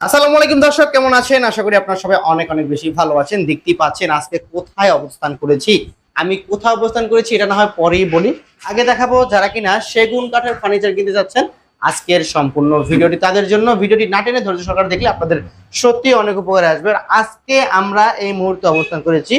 আসসালামু আলাইকুম দর্শক, কেমন আছেন? আশা করি আপনারা সবাই অনেক অনেক বেশি ভালো আছেন। দেখতেই পাচ্ছেন আজকে কোথায় অবস্থান করেছি? আমি কোথায় অবস্থান করেছি এটা না হয় পরেই বলি। আগে দেখাবো যারা কিনা সেগুন কাঠের ফার্নিচার কিনতে যাচ্ছেন, আজকের সম্পূর্ণ ভিডিওটি তাদের জন্য। ভিডিওটি না টেনে ধৈর্য সহকারে দেখলে আপনাদের সত্যি অনেক উপকারে আসবে। আজকে আমরা এই মুহূর্তে অবস্থান করেছি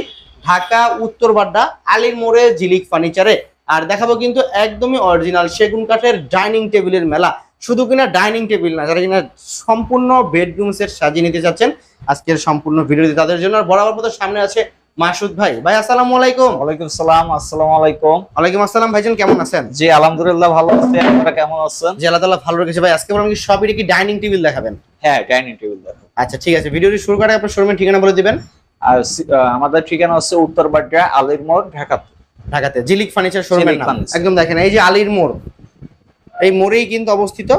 ঢাকা উত্তর বাড্ডা আলীর মোড়ে জিলিক ফার্নিচারে আর দেখাবো কিন্তু একদমই অরিজিনাল সেগুন কাঠের ডাইনিং টেবিলের মেলা। শুধু কিনা ডাইনিং টেবিল না যারা কিনা সম্পূর্ণ বেডরুম সেট সাজিয়ে নিতে চাচ্ছেন আজকের সম্পূর্ণ ভিডিওটি তাদের জন্য। আর বরাবর মতো সামনে আছে মাসুদ ভাই। ভাই আসসালামু আলাইকুম। ওয়ালাইকুম সালাম আসসালামু আলাইকুম। ওয়ালাইকুম আসসালাম ভাইজান কেমন আছেন? জি আলহামদুলিল্লাহ ভালো আছি। আপনারা কেমন আছেন? জি আল্লাহ ভালো রেখেছে। ভাই আজকে কি সবই কি ডাইনিং টেবিল দেখাবেন? হ্যাঁ ডাইনিং টেবিল দেখো আচ্ছা ঠিক আছে। ভিডিওটি শুরু করে আপনার শোরুমের ঠিকানা বলে দিবেন। আর আমাদের ঠিকানা হচ্ছে উত্তর বাড্ডা আলির মোড় ঢাকা ঢাকাতে জিলিক ফার্নিচার শোরুমের নাম। একদম দেখেন এই যে আলীর মোড় এই মোড়েই কিন্তু অবস্থিত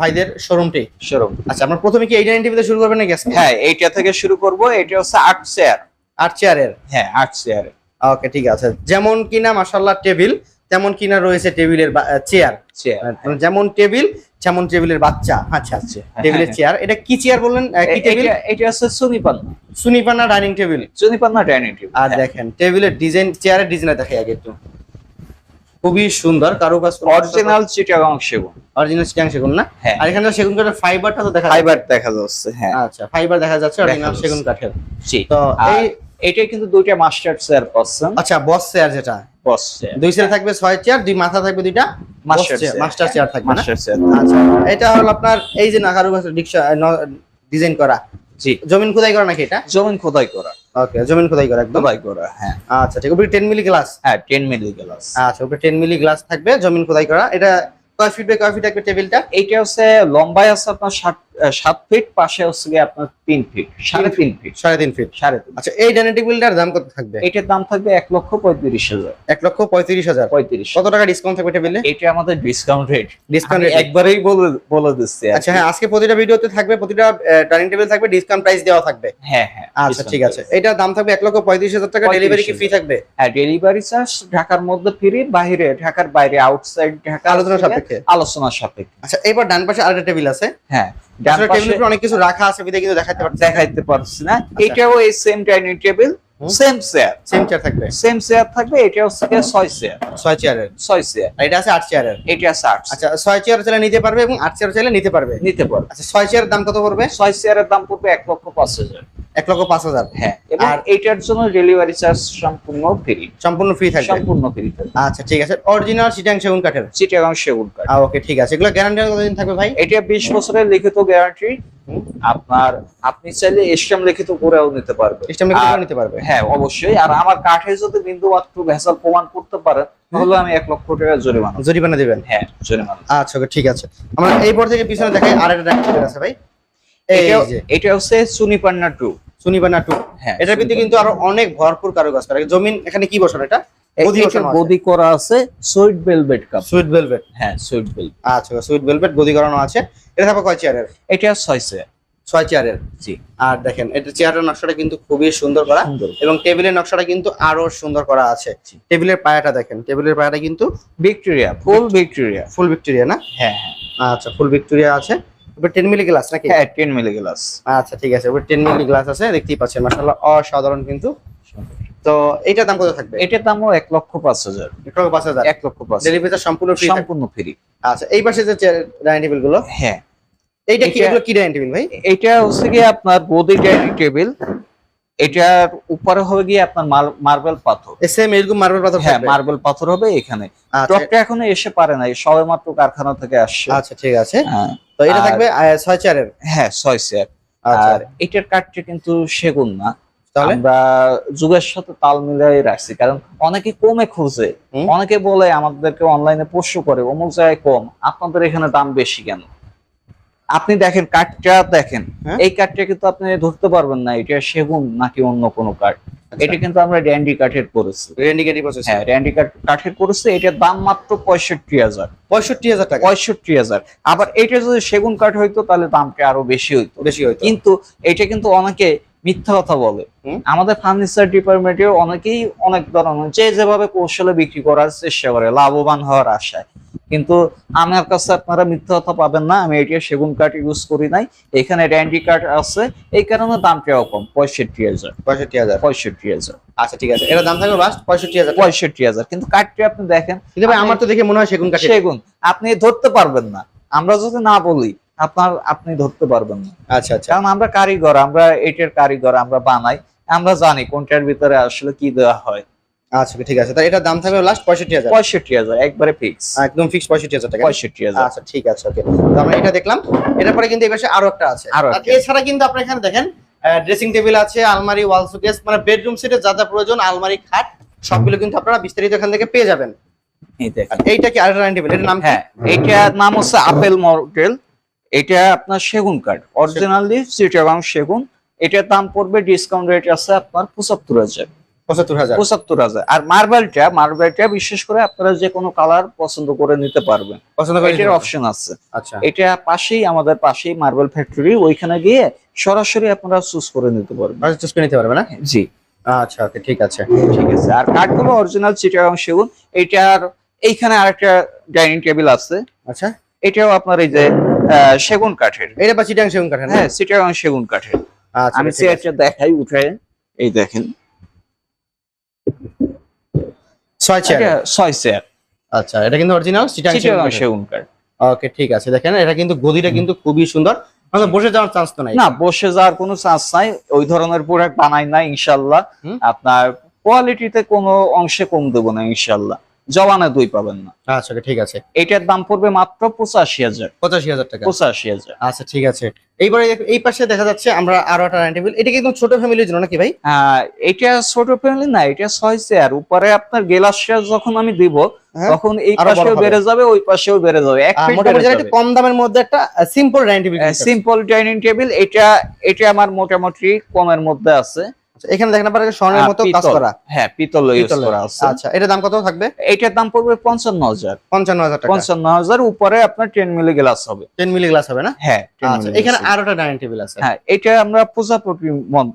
ভাইদের শোরুমটি শোরুম আচ্ছা আমরা প্রথমে কি এই ডাইনিং টেবিলে শুরু করবেন নাকি আজকে? হ্যাঁ এইটা থেকে শুরু করব এটা হচ্ছে আট চেয়ার আট চেয়ারের হ্যাঁ আট চেয়ার ওকে ঠিক আছে। যেমন কিনা মাশাল্লাহ টেবিল তেমন কিনা রয়েছে টেবিলের চেয়ার চেয়ার যেমন টেবিল যেমন টেবিলের বাচ্চা। আচ্ছা আচ্ছা টেবিলের চেয়ার এটা কি চেয়ার বললেন? কি টেবিল? এটা হচ্ছে Sunipanna Sunipana dining table. Sunipanna dining table আর দেখেন টেবিলের ডিজাইন চেয়ারের ডিজাইন দেখাই আগে একটু। খুবই সুন্দর কারুকাজ অরিজিনাল চিটাগাং সেগুন। অরিজিনাল চিটাং সেগুন না? হ্যাঁ। আর এখানে সেগুন কাঠের ফাইবারটা তো দেখা ফাইবার দেখা যাচ্ছে হ্যাঁ। আচ্ছা ফাইবার দেখা যাচ্ছে অরিজিনাল সেগুন কাঠের। জি। তো এই এই এটা কিন্তু দুইটা মাস্টার চেয়ার পাচ্ছেন আচ্ছা বস চেয়ার যেটা। বস চেয়ার দুই সাইডে থাকবে ছয় চেয়ার দুই মাথা থাকবে দুইটা মাস্টার চেয়ার মাস্টার চেয়ার থাকবে না? মাস্টার চেয়ার আচ্ছা এটা হলো আপনার এই যে নাকারু রিক্সা ডিজাইন করা। জি। জমিন খোদাই করা নাকি এটা? জমিন খোদাই করা। ওকে জমিন খোদাই করা একদম। খোদাই করা হ্যাঁ। আচ্ছা ঠিক উপরে টেন মিলি গ্লাস হ্যাঁ টেন মিলি গ্লাস আচ্ছা উপরে টেন মিলি গ্লাস থাকবে জমিন খোদাই করা। এটা কয় ফিট বাই কয় ফিট একটা টেবিলটা? এইটা হচ্ছে লম্বায় আছে আপনার সাত আহ, সাত ফিট পাশে হচ্ছে গিয়ে আপনার তিন ফিট সাড়ে তিন ফিট সাড়ে তিন ফিট সাড়ে তিন আচ্ছা এই ডাইনিং টেবিলটার দাম কত থাকবে? এটার দাম থাকবে এক লক্ষ পঁয়ত্রিশ হাজার। এক লক্ষ পঁয়ত্রিশ হাজার? পঁয়ত্রিশ। কত টাকা ডিসকাউন্ট থাকবে টেবিলে এটা আমাদের ডিসকাউন্ট রেট ডিসকাউন্ট আমি একবারেই বলে বলে দিচ্ছি আচ্ছা হ্যাঁ আজকে প্রতিটা ভিডিওতে থাকবে প্রতিটা ডাইনিং টেবিল থাকবে ডিসকাউন্ট প্রাইস দেওয়া থাকবে। হ্যাঁ হ্যাঁ আচ্ছা ঠিক আছে। এটার দাম থাকবে এক লক্ষ পঁয়ত্রিশ হাজার টাকা ডেলিভারি কি ফ্রি থাকবে? হ্যাঁ ডেলিভারি চার্জ ঢাকার মধ্যে ফ্রি বাইরে ঢাকার বাইরে আউটসাইড ঢাকা আলোচনা সাপেক্ষে। আলোচনা সাপেক্ষে। আচ্ছা এবার ডান পাশে আরেকটা টেবিল আছে। হ্যাঁ। ডান পাশে অনেক কিছু রাখা আছে বিদে কিন্তু দেখাতে পারছি দেখাইতে পারছি না এটাও এই same dining table. Same chair same chair থাকবে। সেম চেয়ার থাকবে এটা হচ্ছে ছয় চেয়ার ছয় চেয়ারের ছয় চেয়ার এটা আছে আট চেয়ারের এটা আছে আট আচ্ছা ছয় চেয়ার চাইলে নিতে পারবে এবং আট চেয়ার চাইলে নিতে পারবে। নিতে পারবে। আচ্ছা ছয় চেয়ারের দাম কত পড়বে? ছয় চেয়ারের দাম পড়বে এক লক্ষ পাঁচ হাজার। এক লক্ষ পাঁচ হাজার। হ্যাঁ আর- এইটার জন্য ডেলিভারি চার্জ সম্পূর্ণ ফ্রি সম্পূর্ণ ফ্রি থাকবে। সম্পূর্ণ ফ্রি থাকবে। আচ্ছা ঠিক আছে। অরিজিনাল সিটাং সেগুন কাঠের চিটাগাং সেগুন কাঠ ওকে ঠিক আছে। এগুলো গ্যারান্টি কতদিন থাকবে ভাই? এটা বিশ বছরের লিখিত গ্যারান্টি। আপনার আপনি চাইলে এসটাম লিখিত করেও নিতে পারবেন। সিস্টেম আর- নিতে পারবে? হ্যাঁ অবশ্যই। আর আমার কাঠে যদি বিন্দু মাত্র ভেসাল প্রমাণ করতে পারেন তাহলে আমি এক লক্ষ টাকা জরিমানা জরিমানা দিবেন? হ্যাঁ জরিমানা আচ্ছা ঠিক আছে। আমরা এই পর থেকে পিছনে দেখাই আর একটা ডাইনিং আছে ভাই। এই এটা- যে। এটা হচ্ছে সুনিপান্না টু। সুনিবানা টু। হ্যাঁ এটার ভিতরে কিন্তু আরও অনেক ভরপুর কারুকাজ করা। জমিন এখানে কি বসানো এটা? গদি করা আছে সুইট কাপ। Sweet velvet. হ্যাঁ সুইট আচ্ছা সুইট ভেলভেট গদি করানো আছে। এটা থাকবে কয় চেয়ারের? এটা ছয় চেয়ার। ছয় চেয়ারের। জি। আর দেখেন এটা চেয়ারের নকশাটা কিন্তু খুবই সুন্দর করা। এবং টেবিলের নকশাটা কিন্তু আরও সুন্দর করা আছে। টেবিলের পায়াটা দেখেন টেবিলের পায়াটা কিন্তু Victoria full Victoria. Full Victoria না? হ্যাঁ হ্যাঁ। আচ্ছা ফুল ভিক্টোরিয়া আছে। এবার টেন মিলি গ্লাস নাকি? হ্যাঁ টেন মিলি গ্লাস। আচ্ছা ঠিক আছে। এবার মিলি গ্লাস আছে দেখতেই পাচ্ছেন অসাধারণ কিন্তু। তো এইটার দাম কত থাকবে? এটার দামও এক লক্ষ পাঁচ হাজার। এক লক্ষ পাঁচ হাজার। এক লক্ষ পাঁচ। ডেলিভারিটা সম্পূর্ণ ফ্রি সম্পূর্ণ ফ্রি আচ্ছা এই পাশে যে ডাইনিং টেবিলগুলো? হ্যাঁ। এইটা কি এগুলো কি ডাইনিং টেবিল ভাই? এটা হচ্ছে গিয়ে আপনার গদি ডাইনিং টেবিল এটার উপরে হবে গিয়ে আপনার মার্বেল পাথর। সেম এরকম মার্বেল পাথর হ্যাঁ মার্বেল পাথর হবে এখানে। আচ্ছা। টপটা এখনও এসে পারে নাই সবে মাত্র কারখানা থেকে আসছে। আচ্ছা ঠিক আছে। হ্যাঁ, তো এটা থাকবে ছয় চেয়ারের হ্যাঁ ছয় চেয়ার আচ্ছা। আর এটার কাঠটা কিন্তু সেগুন না। আমরা যুগের সাথে তাল মিলাই রাখছি কারণ অনেকে কমে খুঁজে। অনেকে বলে আমাদেরকে অনলাইনে পোষ্য করে অমুক জায়গায় কম। আপনাদের এখানে দাম বেশি কেন? আপনি দেখেন কাঠটা দেখেন হ্যাঁ। এই কাঠটা কিন্তু আপনি ধরতে পারবেন না এটা সেগুন নাকি অন্য কোনো কাঠ। আচ্ছা। এটা কিন্তু আমরা ড্যান্ডি কাঠের করেছি রেন্ডিকেটি প্রসেস হ্যাঁ ড্যান্ডি কাঠ কাঠের করেছে এটার দাম মাত্র পঁয়ষট্টি হাজার। পঁয়ষট্টি হাজার টাকা? পঁয়ষট্টি হাজার। আবার এটা যদি সেগুন কাঠ হইতো তাহলে দামটা আরও বেশি হইতো। বেশি হয়তো কিন্তু এটা কিন্তু অনেকে মিথ্যা কথা বলে। আমাদের ফার্নিচার ডিপার্টমেন্টে অনেকেই অনেক ধরনের যে যেভাবে কৌশলে বিক্রি করার চেষ্টা করে লাভবান হওয়ার আশায়। কিন্তু আমার কাছে আপনারা মিথ্যা কথা পাবেন না আমি এটা সেগুন কাঠ ইউজ করি নাই। এখানে র্যান্ডি কাঠ আছে এই কারণে দামটাও কম পঁয়ষট্টি হাজার। পঁয়ষট্টি হাজার। পঁয়ষট্টি হাজার। আচ্ছা ঠিক আছে। এটার দাম থাকবে লাস্ট পঁয়ষট্টি হাজার পঁয়ষট্টি হাজার। কিন্তু কাঠটি আপনি দেখেন কিন্তু ভাই আমার তো দেখে মনে হয় সেগুন কাঠে সেগুন আপনি ধরতে পারবেন না। আমরা যদি না বলি আপনার আপনি ধরতে পারবেন না। আচ্ছা আচ্ছা। কারণ আমরা কারিগর আমরা এটার কারিগর আমরা বানাই আমরা জানি কোনটার ভিতরে আসলে কি দেওয়া হয়। আচ্ছা ঠিক আছে। তাই এটার দাম থাকবে লাস্ট পঁয়ষট্টি হাজার। পঁয়ষট্টি হাজার একবারে ফিক্স একদম ফিক্স পঁয়ষট্টি হাজার টাকা পঁয়ষট্টি হাজার। আচ্ছা ঠিক আছে ওকে। তো আমরা এটা দেখলাম। এটার পরে কিন্তু এই পাশে আরও একটা আছে। আরও এছাড়া কিন্তু আপনার এখানে দেখেন ড্রেসিং টেবিল আছে আলমারি ওয়াল শোকেস মানে বেডরুম সেটে যা যা প্রয়োজন আলমারি খাট সবগুলো কিন্তু আপনারা বিস্তারিত এখান থেকে পেয়ে যাবেন। এই দেখেন। এইটা কি আরেকটা টেবিল এটার নাম হ্যাঁ এটার নাম হচ্ছে আপেল মডেল এটা আপনার সেগুন কাঠ অরিজিনালি চিটাগাং সেগুন। এটার দাম পড়বে ডিসকাউন্ট রেট আছে আপনার পঁচাত্তর হাজার। পঁচাত্তর হাজার। আর মার্বেলটা মার্বেলটা বিশেষ করে আপনারা যে কোনো কালার পছন্দ করে নিতে পারবেন। এটার অপশন আছে। আচ্ছা। এটা পাশেই আমাদের পাশেই মার্বেল ফ্যাক্টরি ওইখানে গিয়ে সরাসরি আপনারা চুজ করে নিতে পারবেন। চুজ করে নিতে পারবে না? জি। আচ্ছা ওকে ঠিক আছে। ঠিক আছে। আর কাঠগুলো অরিজিনাল চিটাগাং সেগুন। এটার এইখানে আরেকটা ডাইনিং টেবিল আছে। আচ্ছা। এটাও আপনার এই যে সেগুন কাঠের। এটা বা চিটাং সেগুন কাঠের? হ্যাঁ চিটাগাং সেগুন কাঠের। আচ্ছা আমি। চেয়ারটা দেখাই উঠে। এই দেখেন। ছয় চেয়ার? ছয় চেয়ার। আচ্ছা এটা কিন্তু অরিজিনাল চিটাং সেগুন কাঠ। ওকে ঠিক আছে। দেখেন এটা কিন্তু গদিটা কিন্তু খুবই সুন্দর। মানে বসে যাওয়ার চান্স তো নাই। না বসে যাওয়ার কোনো চান্স নাই। ওই ধরনের প্রোডাক্ট বানাই না ইনশাল্লাহ আপনার কোয়ালিটিতে কোনো অংশে কম দেবো না ইনশাল্লাহ জওয়ানে দুই পাবেন না। আচ্ছা ঠিক আছে। এটার দাম পড়বে মাত্র পঁচাশি হাজার। পঁচাশি হাজার টাকা। পঁচাশি হাজার। আচ্ছা ঠিক আছে। এইবারে এই পাশে দেখা যাচ্ছে আমরা আরও একটা ডাইনিং টেবিল এটা কিন্তু ছোট ফ্যামিলির জন্য নাকি ভাই? আহ, এটা ছোট ফ্যামিলি না এটা ছয় চেয়ার উপরে আপনার গেলাসটা যখন আমি দিব হ্যাঁ, তখন এই পাশেও বেড়ে যাবে ওই পাশেও বেড়ে যাবে। মোটামুটি কম দামের মধ্যে একটা simple dining table simple dining table এটা এটা আমার মোটামুটি কমের মধ্যে আছে। এখানে দেখেন আপনার স্বর্ণের আহ, মতো কাজ করা। হ্যাঁ পিতল ইউজ করা আছে। আচ্ছা এটার দাম কত থাকবে? এটার দাম পড়বে পঞ্চান্ন হাজার। পঞ্চান্ন হাজার টাকা। পঞ্চান্ন হাজার উপরে আপনার টেন মিলি গ্লাস হবে। টেন মিলি গ্লাস হবে না? হ্যাঁ আচ্ছা এখানে glass। আরও একটা ডাইনিং টেবিল আছে। হ্যাঁ এটা আমরা প্রজাপতি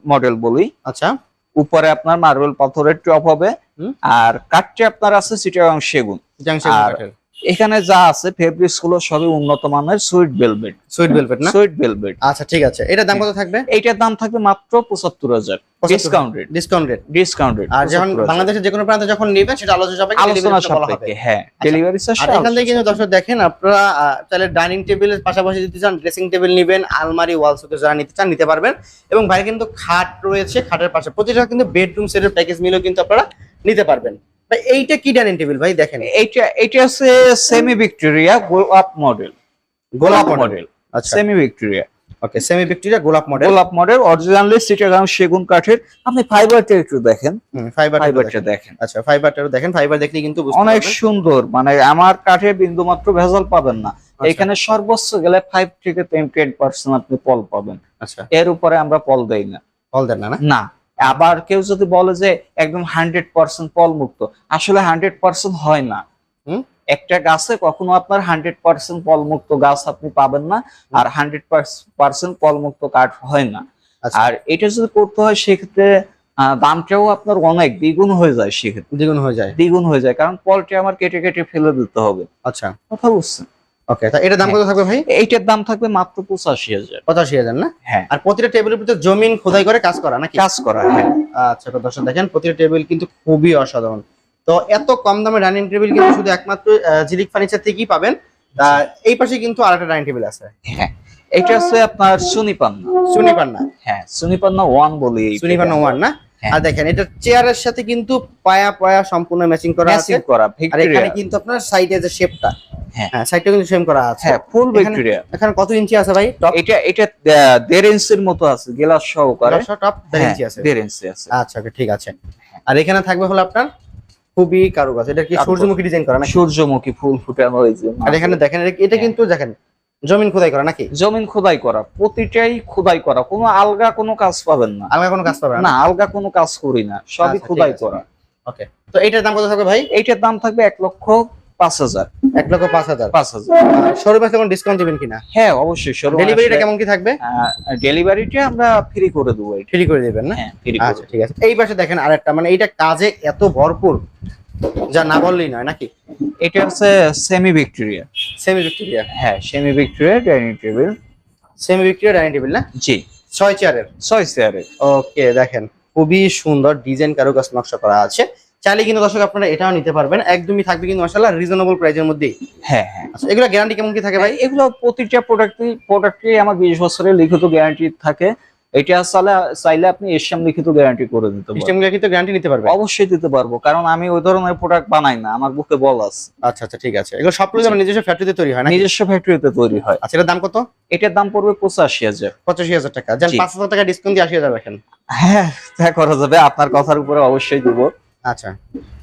মডেল বলি। আচ্ছা। উপরে আপনার মার্বেল পাথরের টপ হবে। আর কাঠটা আপনার আছে চিটাগাং সেগুন আর- কাঠের। এখানে যা আছে ফেব্রিক্সগুলো সবই উন্নত মানের সুইট ভেলভেট সুইট ভেলভেট না? সুইট ভেলভেট আচ্ছা ঠিক আছে। এটার দাম কত থাকবে? এটার দাম থাকবে মাত্র পঁচাত্তর হাজার। ডিসকাউন্টেড ডিসকাউন্ট রেট আর যখন বাংলাদেশের যে কোনো প্রান্তে যখন নেবেন সেটা আলোচনা সাপেক্ষে আলোচনা delivery বলা হবে। সাপেক্ষে হ্যাঁ আচ্ছা। ডেলিভারি আর এখান থেকে কিন্তু দর্শক দেখেন আপনারা চাইলে ডাইনিং টেবিলের পাশাপাশি যদি চান ড্রেসিং টেবিল নেবেন আলমারি ওয়াল শোকেস যারা নিতে চান নিতে পারবেন। এবং বাইরে কিন্তু খাট রয়েছে খাটের পাশে। প্রতিটা কিন্তু বেডরুম সেটের প্যাকেজ মিলেও কিন্তু আপনারা নিতে পারবেন। ভাই এইটা কি ডাইনিং টেবিল ভাই দেখেন। এইটা এটা আছে সেমি ভিক্টোরিয়া গোলাপ মডেল গোলাপ মডেল আচ্ছা। Semi Victoria okay semi Victoria গোলাপ মডেল গোলাপ মডেল অরিজিনালি সিটাগাং সেগুন কাঠের। আপনি ফাইবারটা একটু দেখেন। ফাইবার ফাইবারটা দেখেন। আচ্ছা ফাইবারটা দেখেন ফাইবার দেখলে কিন্তু অনেক সুন্দর মানে আমার কাঠে বিন্দু মাত্র ভেজাল পাবেন না। আচ্ছা, এখানে সর্বোচ্চ গেলে ফাইভ থেকে টেন পার্সেন্ট আপনি পল পাবেন। আচ্ছা। এর উপরে আমরা পল দেই না। ফল দেন না? না। আবার কেউ যদি বলে যে একদম হান্ড্রেড পার্সেন্ট পল মুক্ত আসলে হান্ড্রেড পার্সেন্ট হয় না। হুম? একটা গাছে কখনো আপনার হান্ড্রেড পার্সেন্ট পল মুক্ত গাছ আপনি পাবেন না আর হান্ড্রেড পার্সেন্ট পল মুক্ত কাঠ হয় না। আচ্ছা। আর এটা যদি করতে হয় সেক্ষেত্রে দামটাও আপনার অনেক দ্বিগুণ হয়ে যায় সেক্ষেত্রে। দ্বিগুণ হয়ে যায়। দ্বিগুণ হয়ে যায় কারণ পলটা আমার কেটে কেটে ফেলে দিতে হবে। আচ্ছা। কথা বুঝছেন? ওকে তা এটার দাম কত থাকবে ভাই? এইটার দাম থাকবে মাত্র পঁচাশি হাজার। পঁচাশি হাজার না? হ্যাঁ। আর প্রতিটা টেবিলের ভিতরে জমিন খোদাই করে কাজ করা নাকি? কাজ করা হ্যাঁ। আচ্ছা তো দর্শক দেখেন প্রতিটা টেবিল কিন্তু খুবই অসাধারণ। তো এত কম দামে ডাইনিং টেবিল কিন্তু শুধু একমাত্র জিলিক ফার্নিচার থেকেই পাবেন। এই পাশে কিন্তু আরেকটা ডাইনিং টেবিল আছে। হ্যাঁ এটা হচ্ছে আপনার সুনিপান্না। সুনিপান্না। হ্যাঁ সুনিপান্না ওয়ান বলি। সুনিপান্না ওয়ান না? হ্যাঁ। আর দেখেন এটা চেয়ারের সাথে কিন্তু পায়া পায়া সম্পূর্ণ ম্যাচিং করা আছে। করা আর এখানে কিন্তু আপনার সাইডে যে শেপটা হ্যাঁ। হ্যাঁ সাইডটা কিন্তু সেম করা আছে। হ্যাঁ ফুল ভিক্টোরিয়া এখানে কত ইঞ্চি আছে ভাই? টপ এটা এটা ইঞ্চির মতো আছে গেলাস সহকারে। টপ দেড় হ্যাঁ, ইঞ্চি আছে। দেড় ইঞ্চি আছে। আচ্ছা ওকে ঠিক আছে। আর এখানে থাকবে হলো আপনার খুবই কারুকাজ। এটা কি সূর্যমুখী ডিজাইন করা নাকি? সূর্যমুখী ফুল ফুটানো হয়েছে আর এখানে দেখেন এটা- হ্যাঁ। কিন্তু দেখেন জমিন খোদাই করা নাকি? জমিন খোদাই করা প্রতিটাই খোদাই করা কোনো আলগা কোনো কাজ পাবেন না। আলাদা কোনো কাজ পাবেন না? আলগা কোনো কাজ করি না সবই আচ্ছা, খোদাই করা। ওকে তো এইটার দাম কত থাকবে ভাই? এইটার দাম থাকবে এক লক্ষ পাঁচ হাজার। এক লক্ষ পাঁচ হাজার। পাঁচ হাজার। শোরুমে কোনো ডিসকাউন্ট দিবেন কিনা? হ্যাঁ অবশ্যই showroom ডেলিভারিটা কেমন কি থাকবে? ডেলিভারিটা আমরা ফ্রি করে দেবো ফ্রি করে দিবেন না? হ্যাঁ ফ্রি আচ্ছা ঠিক আছে। এই পাশে দেখেন আরেকটা মানে এইটা কাজে এত ভরপুর যা না বললেই নয় নাকি? এটা হচ্ছে সেমি ভিক্টোরিয়া সেমি ভিক্টোরিয়া হ্যাঁ semi Victoria dining table semi Victoria dining table না? জি। ছয় চেয়ারের ছয় চেয়ারের ওকে দেখেন খুবই সুন্দর ডিজাইন কারুকাজ নকশা করা আছে। চাইলে কিন্তু দর্শক আপনারা এটাও নিতে পারবেন। একদমই থাকবে কিন্তু মাসাল্লাহ রিজনেবল প্রাইসের মধ্যেই। হ্যাঁ হ্যাঁ। আচ্ছা এগুলো গ্যারান্টি কেমন কি থাকে ভাই? এগুলো প্রতিটা প্রোডাক্টই প্রোডাক্টই আমার বিশ বছরের লিখিত গ্যারান্টি থাকে। এটা চাইলে চাইলে আপনি এসএম লিখিত গ্যারান্টি করে দিতে পারবেন। সিস্টেমগুলো কিন্তু গ্যারান্টি নিতে পারবে? অবশ্যই দিতে পারব কারণ আমি ওই ধরনের প্রোডাক্ট বানাই না আমার বুকে বল আছে। আচ্ছা আচ্ছা ঠিক আছে। এগুলো সবগুলো যেমন নিজস্ব ফ্যাক্টরিতে তৈরি হয় না নিজস্ব ফ্যাক্টরিতে তৈরি হয়। আচ্ছা এটার দাম কত? এটার দাম পড়বে পঁচাশি হাজার। পঁচাশি হাজার টাকা। যেন জি। পাঁচ হাজার টাকা ডিসকাউন্ট দিয়ে আশি হাজার রাখেন। হ্যাঁ তা করা যাবে আপনার কথার উপরে অবশ্যই দিব। আচ্ছা।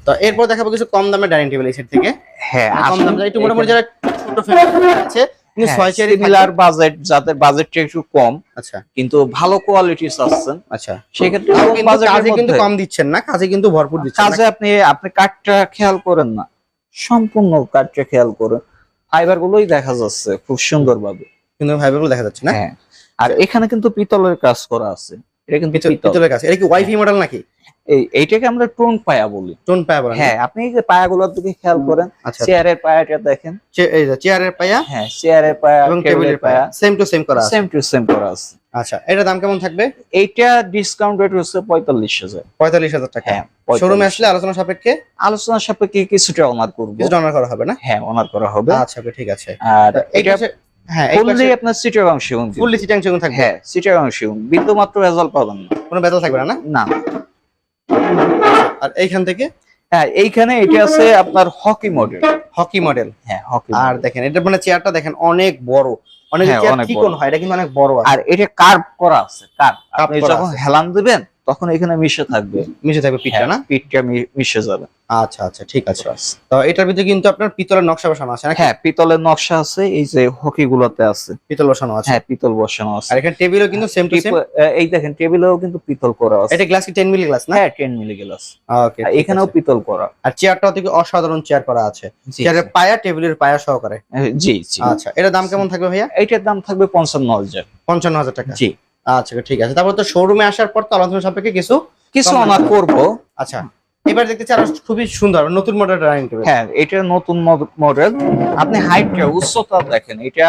তো এরপর দেখাবো কিছু কম দামের ডাইনিং টেবিল এই সেট থেকে। হ্যাঁ কম দাম একটু মোটামুটি যারা ছোট ফ্যামিলি আছে কিন্তু হ্যাঁ, ছয় চেয়ারই বাজেট যাদের বাজেটটা একটু কম আচ্ছা। কিন্তু ভালো কোয়ালিটি চাচ্ছেন আচ্ছা। সেক্ষেত্রে কাজে কিন্তু কম দিচ্ছেন না কাজে কিন্তু ভরপুর দিচ্ছেন কাজে আপনি আপনি কাঠটা খেয়াল করেন না সম্পূর্ণ কাঠটা খেয়াল করেন। ফাইবার গুলোই দেখা যাচ্ছে খুব সুন্দর ভাবে কিন্তু গুলো দেখা যাচ্ছে না? হ্যাঁ আর এখানে কিন্তু পিতলের কাজ করা আছে। এটা কিন্তু পিতল- পিতল। পিতলের কাছে এটা কি ওয়াইফাই মডেল নাকি? এই এইটাকে আমরা টোন পায়া বলি। টোন পায়া বলেন হ্যাঁ আপনি যে পায়াগুলোর দিকে খেয়াল করেন আচ্ছা। চেয়ারের পায়াটা দেখেন। এই যে চেয়ারের পায়া হ্যাঁ চেয়ারের পায়া এবং টেবিলের পায়া। সেম টু সেম করা আছে। সেম টু সেম করা আছে। আচ্ছা এটার দাম কেমন থাকবে? এইটা ডিসকাউন্ট রেট হচ্ছে পঁয়তাল্লিশ হাজার। পঁয়তাল্লিশ হাজার টাকা। হ্যাঁ শোরুমে আসলে আলোচনা সাপেক্ষে? আলোচনা সাপেক্ষে কিছুটা অনার করব। কিছু অনার করা হবে না? হ্যাঁ অনার করা হবে। আচ্ছা ঠিক আছে। আর এটা হ্যাঁ ফুললি আপনার। ফুললি থাকবে? হ্যাঁ বিন্দু মাত্র রেজাল্ট পাবেন না। কোনো বেতন থাকবে না না? আর এইখান থেকে? হ্যাঁ এইখানে এটা আছে আপনার হকি মডেল হকি মডেল হ্যাঁ হকি আর দেখেন এটা মানে চেয়ারটা দেখেন অনেক বড়। অনেক হ্যাঁ, চেয়ার অনেক বড়। হয়? এটা কিন্তু অনেক বড় আর এটা কার্ভ করা আছে কার্ভ আপনি যখন হেলান দিবেন তখন এখানে মিশে থাকবে। মিশে থাকবে পিঠটা না? হ্যাঁ, পিঠটা মিশে যাবে। আচ্ছা আচ্ছা ঠিক আছে। তো এটার ভিতরে কিন্তু আপনার পিতলের নকশা বসানো আছে হ্যাঁ পিতলের নকশা আছে এই যে হকি গুলোতে আছে। পিতল বসানো আছে? হ্যাঁ পিতল বসানো আছে। আর এখানে টেবিলও কিন্তু সেম টু সেম এই দেখেন টেবিলেও কিন্তু পিতল করা আছে। এটা গ্লাস কি 10 মিলি গ্লাস না? হ্যাঁ টেন মিলি গ্লাস ওকে এখানেও পিতল করা। আর চেয়ারটাও থেকে অসাধারণ চেয়ার করা আছে। চেয়ারের পায়া টেবিলের পায়া সহকারে। জি জি। আচ্ছা এটার দাম কেমন থাকবে ভাইয়া? এইটার দাম থাকবে পঞ্চান্ন হাজার। পঞ্চান্ন হাজার টাকা। জি। আচ্ছা ঠিক আছে। তারপর তো শোরুমে আসার পর তো আলোচনা সাপেক্ষে কিছু কিছু আমার করব। আচ্ছা এবার দেখতেছি আরও খুবই সুন্দর নতুন মডেল ডাইনিং টেবিল হ্যাঁ এটা নতুন মডেল আপনি হাইটটা উচ্চতা দেখেন এটা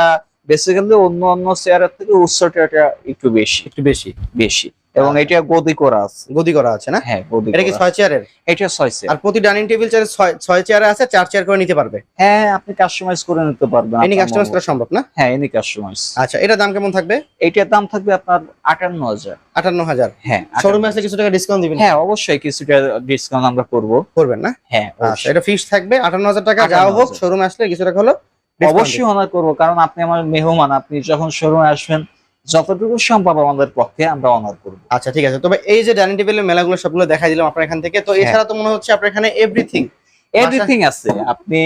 বেসিক্যালি অন্য অন্য চেয়ারের থেকে উচ্চতা একটু বেশি। একটু বেশি। বেশি। এবং এটা গদি করা আছে। গদি করা আছে না? হ্যাঁ গদি এটা কি করা। ছয় চেয়ারের? এটা ছয় চেয়ার। আর প্রতি ডাইনিং টেবিল চেয়ারে ছয় ছয় চেয়ারে আছে চার চেয়ার করে নিতে পারবে? হ্যাঁ আপনি কাস্টমাইজ করে নিতে পারবেন এনি কাস্টমাইজ করা সম্ভব না? হ্যাঁ এনি কাস্টমাইজ আচ্ছা এটার দাম কেমন থাকবে? এইটার দাম থাকবে আপনার আটান্ন হাজার। আটান্ন হাজার? হ্যাঁ শোরুমে আসলে কিছু টাকা ডিসকাউন্ট দিবেন? হ্যাঁ অবশ্যই কিছুটা ডিসকাউন্ট আমরা করব। করবেন না? হ্যাঁ আচ্ছা এটা ফিক্স থাকবে আটান্ন হাজার টাকা যাও হোক শোরুমে আসলে কিছু টাকা হলো অবশ্যই অনার করব কারণ আপনি আমার মেহমান আপনি যখন শোরুমে আসবেন যতটুকু সম্ভব আমাদের পক্ষে আমরা অনার করব। আচ্ছা ঠিক আছে। তবে এই যে ডাইনিং টেবিলের মেলাগুলো সবগুলো দেখাই দিলাম আপনার এখান থেকে। তো হ্যাঁ। এছাড়া তো মনে হচ্ছে আপনার এখানে এভরিথিং এভরিথিং আছে। আপনি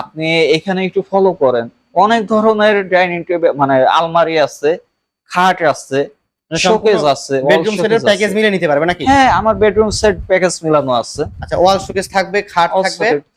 আপনি এখানে একটু ফলো করেন। অনেক ধরনের ডাইনিং টেবিল মানে আলমারি আছে খাট আছে শোকেস আছে বেডরুম সেটের প্যাকেজ মিলে নিতে পারবে নাকি? হ্যাঁ আমার বেডরুম সেট প্যাকেজ মিলানো আছে। আচ্ছা ওয়াল শোকেস থাকবে খাট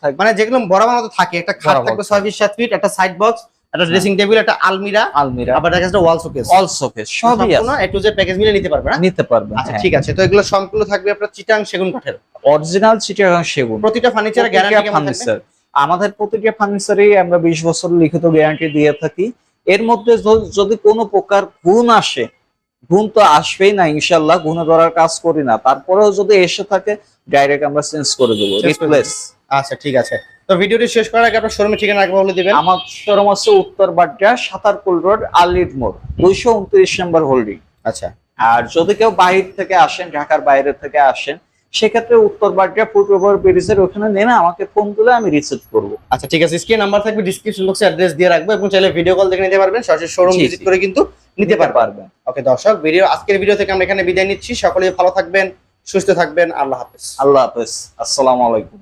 থাকবে। মানে যেগুলো বরাবর মতো থাকে। একটা খাট থাকবে ফিট সাত ফিট একটা সাইড বক্স একটা ড্রেসিং টেবিল একটা আলমিরা আলমিরা। আবার দেখা যাচ্ছে ওয়াল শোকেস অল শোকেস সবই আছে। এ টু জেড প্যাকেজ মিলে নিতে পারবে না? নিতে পারবেন আচ্ছা ঠিক আছে তো এগুলো সম্পূর্ণ থাকবে আপনার চিটাং সেগুন কাঠের। অরিজিনাল চিটাগাং সেগুন। প্রতিটা ফার্নিচারের গ্যারান্টি কেমন থাকবে? ফার্নিচার আমাদের প্রতিটা ফার্নিচারে আমরা বিশ বছর লিখিত গ্যারান্টি দিয়ে থাকি। এর মধ্যে যদি কোনো প্রকার গুণ আসে গুণ তো আসবেই না ইনশাল্লাহ গুণে ধরার কাজ করি না। তারপরেও যদি এসে থাকে ডাইরেক্ট আমরা চেঞ্জ করে দেবো রিপ্লেস আচ্ছা ঠিক আছে। তো ভিডিওটি শেষ করার আগে আপনার শোরুমে ঠিকানা আগে বলে দিবেন। আমার শোরুম আছে উত্তর বাড্ডা সাতারকুল রোড আলিড মোড় দুইশো উনত্রিশ নম্বর হোল্ডিং। আচ্ছা। আর যদি কেউ বাইরে থেকে আসেন ঢাকার বাইরে থেকে আসেন সেক্ষেত্রে উত্তর বাড্ডা ফুটওভার ব্রিজের ওখানে নেমে আমাকে ফোন দিলে আমি রিসিভ করব। আচ্ছা ঠিক আছে। স্ক্রিন নাম্বার থাকবে ডিসক্রিপশন বক্সে অ্যাড্রেস দিয়ে রাখব এবং চাইলে ভিডিও কল দেখে নিতে পারবেন। সরাসরি শোরুম ভিজিট করে কিন্তু নিতে পারবেন। ওকে দর্শক ভিডিও আজকের ভিডিও থেকে আমরা এখানে বিদায় নিচ্ছি। সকলে ভালো থাকবেন সুস্থ থাকবেন। আল্লাহ হাফেজ। আল্লাহ হাফেজ। আসসালামু আলাইকুম।